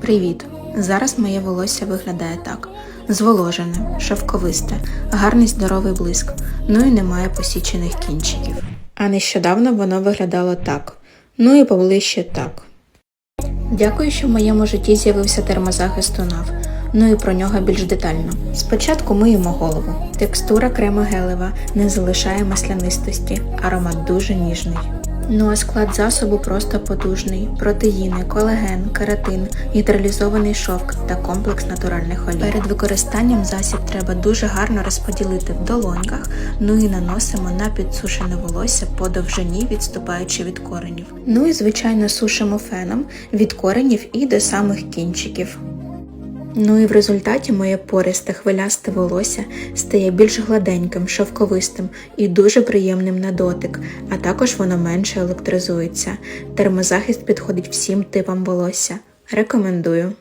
Привіт! Зараз моє волосся виглядає так: зволожене, шовковисте, гарний здоровий блиск, ну і немає посічених кінчиків. А нещодавно воно виглядало так. Ну і поближче так. Дякую, що в моєму житті з'явився термозахист УНАВ. Ну і про нього більш детально. Спочатку миємо голову. Текстура крему гелева не залишає маслянистості, аромат дуже ніжний. Ну а склад засобу просто потужний: протеїни, колаген, кератин, гідралізований шовк та комплекс натуральних олій. Перед використанням засіб треба дуже гарно розподілити в долоньках, ну і наносимо на підсушене волосся по довжині, відступаючи від коренів. Ну і звичайно сушимо феном від коренів і до самих кінчиків. Ну і в результаті моє пористе хвилясте волосся стає більш гладеньким, шовковистим і дуже приємним на дотик, а також воно менше електризується. Термозахист підходить всім типам волосся. Рекомендую.